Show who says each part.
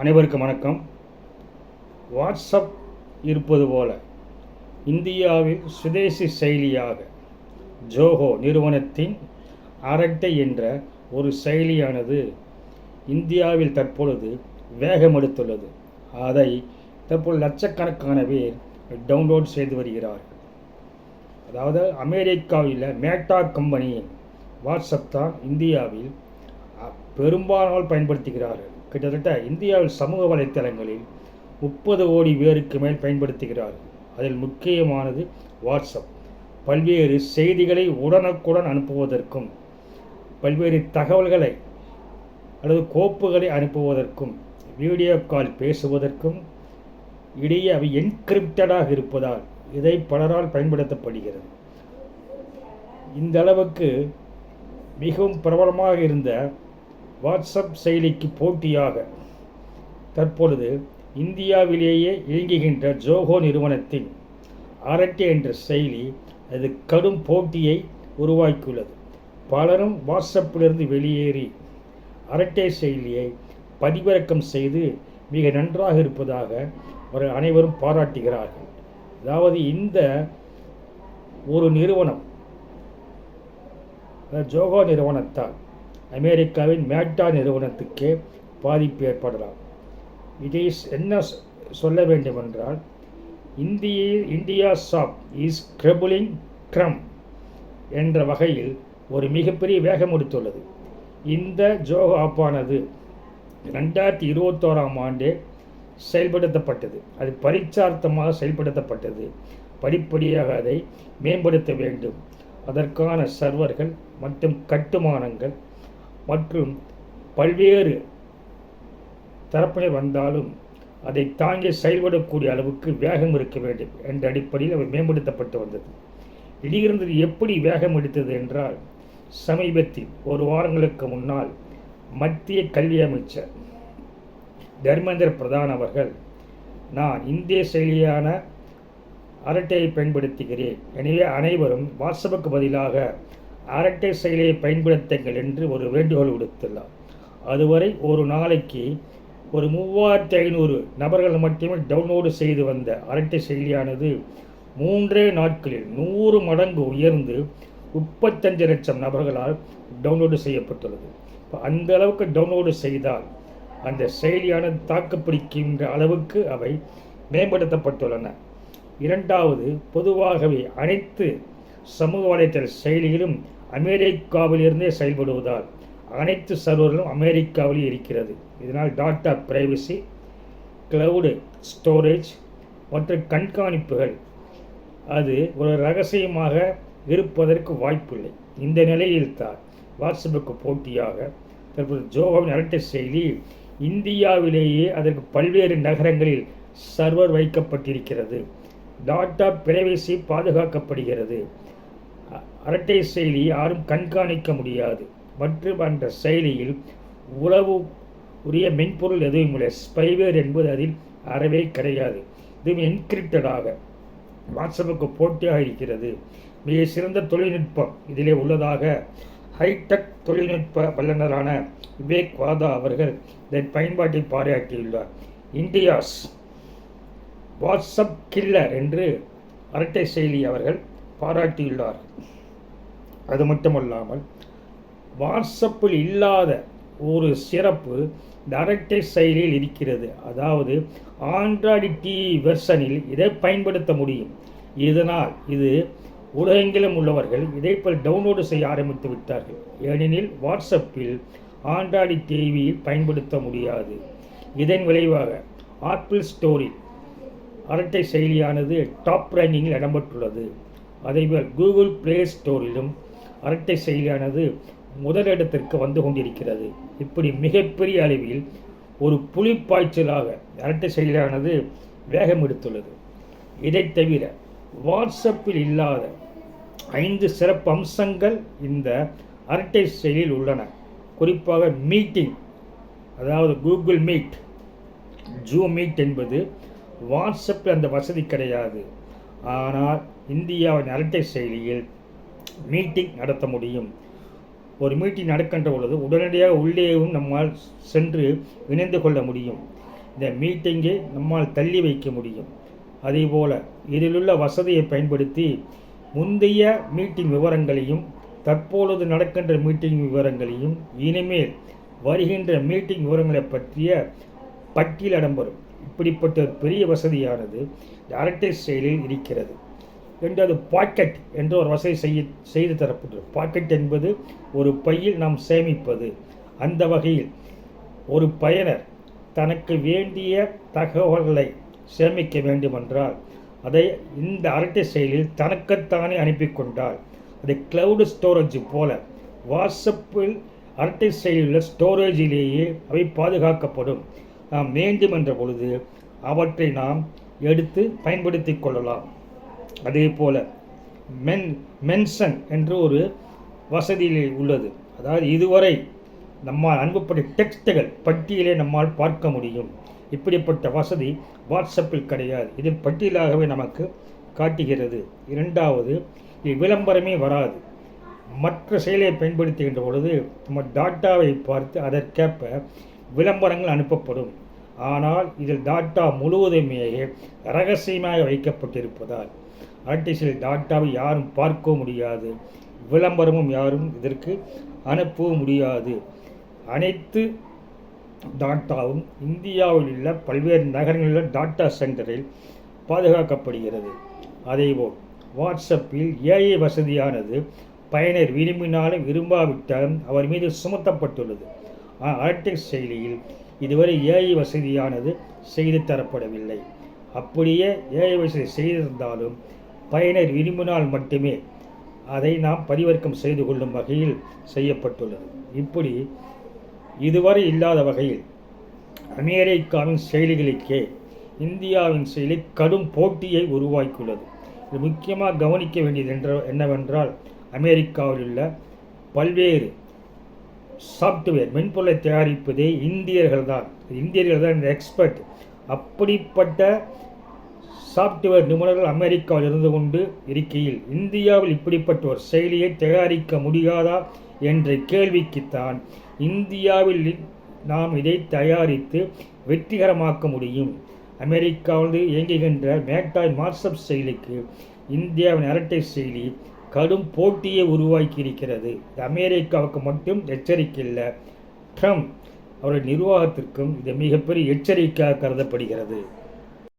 Speaker 1: அனைவருக்கும் வணக்கம். வாட்ஸ்அப் இருப்பது போல இந்தியாவில் சுதேசி செயலியாக ஜோஹோ நிறுவனத்தின் அரட்டை என்ற ஒரு செயலியானது இந்தியாவில் தற்பொழுது வேகமெடுத்துள்ளது. அதை தற்போது லட்சக்கணக்கான பேர் டவுன்லோட் செய்து வருகிறார்கள். அதாவது அமெரிக்காவில் மேட்டா கம்பெனி வாட்ஸ்அப் தான் இந்தியாவில் பெரும்பாலால் பயன்படுத்துகிறார்கள். கிட்டத்தட்ட இந்தியாவில் சமூக வலைத்தளங்களில் முப்பது கோடி பேருக்கு மேல் பயன்படுத்துகிறார்கள் அதில் முக்கியமானது வாட்ஸ்அப். பல்வேறு செய்திகளை உடனுக்குடன் அனுப்புவதற்கும் பல்வேறு தகவல்களை அல்லது கோப்புகளை அனுப்புவதற்கும் வீடியோ கால் பேசுவதற்கும் இடையே அவை என்கிரிப்டடாக இருப்பதால் இதை பலரால் பயன்படுத்தப்படுகிறது. இந்த அளவுக்கு மிகவும் பிரபலமாக இருந்த வாட்ஸ்அப் செயலிக்கு போட்டியாக தற்பொழுது இந்தியாவிலேயே இயங்குகின்ற ஜோஹோ நிறுவனத்தின் அரட்டை என்ற செயலி அது கடும் போட்டியை உருவாக்கியுள்ளது. பலரும் வாட்ஸ்அப்பிலிருந்து வெளியேறி அரட்டை செயலியை பதிவிறக்கம் செய்து மிக நன்றாக இருப்பதாக ஒரு அனைவரும் பாராட்டுகிறார்கள். அதாவது இந்த ஒரு நிறுவனம் ஜோகோ நிறுவனத்தால் அமெரிக்காவின் மேட்டா நிறுவனத்துக்கே பாதிப்பு ஏற்படலாம். இதை என்ன சொல்ல வேண்டுமென்றால் இந்திய இந்தியா ஷாப் இஸ் ட்ரபுளிங் க்ரம் என்ற வகையில் ஒரு மிகப்பெரிய வேகம் எடுத்துள்ளது இந்த ஜோகோ ஆப்பானது ரெண்டாயிரத்தி இருபத்தோராம் ஆண்டே செயல்படுத்தப்பட்டது. அது பரிச்சார்த்தமாக செயல்படுத்தப்பட்டது. படிப்படியாக அதை மேம்படுத்த வேண்டும். அதற்கான சர்வர்கள் மற்றும் கட்டுமானங்கள் மற்றும் பல்வேறு தரப்பினர் வந்தாலும் அதை தாங்கி செயல்படக்கூடிய அளவுக்கு வேகம் இருக்க வேண்டும் என்ற அடிப்படையில் அவை மேம்படுத்தப்பட்டு வந்தது. திடீரென்று எப்படி வேகம் எடுத்தது என்றால் சமீபத்தில் ஒரு வாரங்களுக்கு முன்னால் மத்திய கல்வி அமைச்சர் தர்மேந்திர பிரதான் அவர்கள் நான் இந்திய செயலியான அரட்டையை பயன்படுத்துகிறேன். எனவே அனைவரும் வாட்ஸ்அப்புக்கு பதிலாக அரட்டை செயலியை பயன்படுத்துங்கள் என்று ஒரு வேண்டுகோள் விடுத்துள்ளார். அதுவரை ஒரு நாளைக்கு ஒரு மூவாயிரத்தி ஐநூறு நபர்கள் மட்டுமே டவுன்லோடு செய்து வந்த அரட்டை செயலியானது மூன்றே நாட்களில் நூறு மடங்கு உயர்ந்து முப்பத்தஞ்சு லட்சம் நபர்களால் டவுன்லோடு செய்யப்பட்டுள்ளது. இப்போ அந்த அளவுக்கு டவுன்லோடு செய்தால் அந்த செயலியானது தாக்குப்பிடிக்கின்ற அளவுக்கு அவை மேம்படுத்தப்பட்டுள்ளன. இரண்டாவது பொதுவாகவே அனைத்து சமூக வலைத்தள செயலிகளும் அமெரிக்காவிலிருந்தே செயல்படுவதால் அனைத்து சர்வர்களும் அமெரிக்காவில் இருக்கிறது. இதனால் டாட்டா பிரைவசி கிளவுடு ஸ்டோரேஜ் மற்றும் கண்காணிப்புகள் அது ஒரு ரகசியமாக இருப்பதற்கு வாய்ப்பில்லை. இந்த நிலையில்தான் வாட்ஸ்அப்புக்கு போட்டியாக தற்போது ஜோகாவின் அரட்டை செய்தி இந்தியாவிலேயே அதற்கு பல்வேறு நகரங்களில் சர்வர் வைக்கப்பட்டிருக்கிறது. டாட்டா பிரைவசி பாதுகாக்கப்படுகிறது. அரட்டை செயலி யாரும் கண்காணிக்க முடியாது. மற்றும் அந்த செயலியில் உளவு உரிய மென்பொருள் எதுவும் இல்லை. ஸ்பைவேர் என்பது அதில் அறவே கிடையாது. இது என்கிரிப்டடாக வாட்ஸ்அப்புக்கு போட்டியாக இருக்கிறது. மிக சிறந்த தொழில்நுட்பம் இதிலே உள்ளதாக ஹைடெக் தொழில்நுட்ப வல்லுநரான விவேக் வாதா அவர்கள் இதன் பயன்பாட்டை பாராட்டியுள்ளார். இந்தியாஸ் வாட்ஸ்அப் கில்லர் என்று அரட்டை செயலி அவர்கள் பாராட்டியுள்ளார் அது மட்டுமல்லாமல் வாட்ஸ்அப்பில் இல்லாத ஒரு சிறப்பு இந்த அரட்டை செயலியில் இருக்கிறது. அதாவது ஆண்ட்ராய்டு டிவி வெர்ஷனில் இதை பயன்படுத்த முடியும். இதனால் இது உலகெங்கிலும் உள்ளவர்கள் இதை போல் டவுன்லோடு செய்ய ஆரம்பித்து விட்டார்கள். ஏனெனில் வாட்ஸ்அப்பில் ஆண்ட்ராய்டு டிவியில் பயன்படுத்த முடியாது. இதன் விளைவாக ஆப்பிள் ஸ்டோரி அரட்டை செயலியானது டாப் ரேங்கிங்கில் இடம்பெற்றுள்ளது. அதேபோல் கூகுள் பிளே ஸ்டோரிலும் அரட்டை செயலியானது முதலிடத்திற்கு வந்து கொண்டிருக்கிறது. இப்படி மிகப்பெரிய அளவில் ஒரு புலிப்பாய்ச்சலாக அரட்டை செயலியானது வேகம் எடுத்துள்ளது. இதைத் தவிர வாட்ஸ்அப்பில் இல்லாத ஐந்து சிறப்பு அம்சங்கள் இந்த அரட்டை செயலில் உள்ளன. குறிப்பாக மீட்டிங் அதாவது கூகுள் மீட் ஜூ மீட் என்பது வாட்ஸ்அப்பில் அந்த வசதி கிடையாது. ஆனால் இந்தியாவின் அரட்டை செயலியில் மீட்டிங் நடத்த முடியும். ஒரு மீட்டிங் நடக்கின்ற பொழுது உடனடியாக உள்ளேயும் நம்மால் சென்று இணைந்து கொள்ள முடியும். இந்த மீட்டிங்கை நம்மால் தள்ளி வைக்க முடியும். அதேபோல் இதிலுள்ள வசதியை பயன்படுத்தி முந்தைய மீட்டிங் விவரங்களையும் தற்பொழுது நடக்கின்ற மீட்டிங் விவரங்களையும் இனிமேல் வருகின்ற மீட்டிங் விவரங்களை பற்றிய பட்டியல் இடம்பெறும் இப்படிப்பட்ட ஒரு பெரிய வசதியானது அரட்டை செயலில் இருக்கிறது. ரெண்டாவது பாக்கெட் என்ற ஒரு வசதி செய்ய செய்து தரப்பட்டது. பாக்கெட் என்பது ஒரு பையில் நாம் சேமிப்பது. அந்த வகையில் ஒரு பயனர் தனக்கு வேண்டிய தகவல்களை சேமிக்க வேண்டுமென்றால் அதை இந்த அரட்டை செயலில் தனக்குத்தானே அனுப்பி கொண்டால் அது கிளவுடு ஸ்டோரேஜ் போல வாட்ஸ்அப்பில் அரட்டை செயலில் ஸ்டோரேஜிலேயே அவை பாதுகாக்கப்படும். நாம் வேண்டும் என்ற பொழுது அவற்றை நாம் எடுத்து பயன்படுத்தி கொள்ளலாம். அதே போல் மென் மென்சன் என்று ஒரு வசதியில் உள்ளது. அதாவது இதுவரை நம்மால் அனுப்பப்பட்ட டெக்ஸ்ட்டுகள் பட்டியலை நம்மால் பார்க்க முடியும். இப்படிப்பட்ட வசதி வாட்ஸ்அப்பில் கிடையாது. இது பட்டியலாகவே நமக்கு காட்டுகிறது. இரண்டாவது விளம்பரமே வராது. மற்ற செயலை பயன்படுத்துகின்ற பொழுது நம்ம டாட்டாவை பார்த்து அதற்கேற்ப விளம்பரங்கள் அனுப்பப்படும். ஆனால் இதில் டாட்டா முழுவதுமே ரகசியமாக வைக்கப்பட்டிருப்பதால் ஆர்டிஃபிஷியல் டாட்டாவை யாரும் பார்க்கவும் முடியாது. விளம்பரமும் யாரும் இதற்கு அனுப்பவும் முடியாது. அனைத்து டாட்டாவும் இந்தியாவில் உள்ள பல்வேறு நகரங்களில் உள்ள டாட்டா சென்டரில் பாதுகாக்கப்படுகிறது. அதேபோல் வாட்ஸ்அப்பில் ஏஐ வசதியானது பயனர் விரும்பினாலும் விரும்பாவிட்டாலும் அவர் மீது சுமத்தப்பட்டுள்ளது. ஆர்டெக்ஸ் செயலியில் இதுவரை ஏஐ வசதியானது செய்து தரப்படவில்லை. அப்படியே ஏழை செய்திருந்தாலும் பயனர் விரும்பினால் மட்டுமே அதை நாம் பதிவிறக்கம் செய்து கொள்ளும் வகையில் செய்யப்பட்டுள்ளது. இப்படி இதுவரை இல்லாத வகையில் அமெரிக்காவின் செயலிகளுக்கே இந்தியாவின் செயலி கடும் போட்டியை உருவாக்கியுள்ளது. இது முக்கியமாக கவனிக்க வேண்டியது என்ற என்னவென்றால் அமெரிக்காவில் உள்ள பல்வேறு சாஃப்ட்வேர் மென்பொருளை தயாரிப்பதே இந்தியர்கள் தான் இந்தியர்கள் தான் எக்ஸ்பர்ட் அப்படிப்பட்ட சாஃப்ட்வேர் நிபுணர்கள் அமெரிக்காவில் இருந்து கொண்டு இருக்கையில் இந்தியாவில் இப்படிப்பட்ட ஒரு செயலியை தயாரிக்க முடியாதா என்ற கேள்விக்குத்தான் இந்தியாவில் நாம் இதை தயாரித்து வெற்றிகரமாக்க முடியும். அமெரிக்காவில் இயங்குகின்ற மேட்டாய் வாட்ஸ்அப் செயலிக்கு இந்தியாவின் அரட்டை செயலி கடும் போட்டியை உருவாக்கி இருக்கிறது அமெரிக்காவுக்கு மட்டும் எச்சரிக்கை இல்லை. ட்ரம்ப் அவருடைய நிர்வாகத்திற்கும் இது மிகப்பெரிய எச்சரிக்கையாக கருதப்படுகிறது.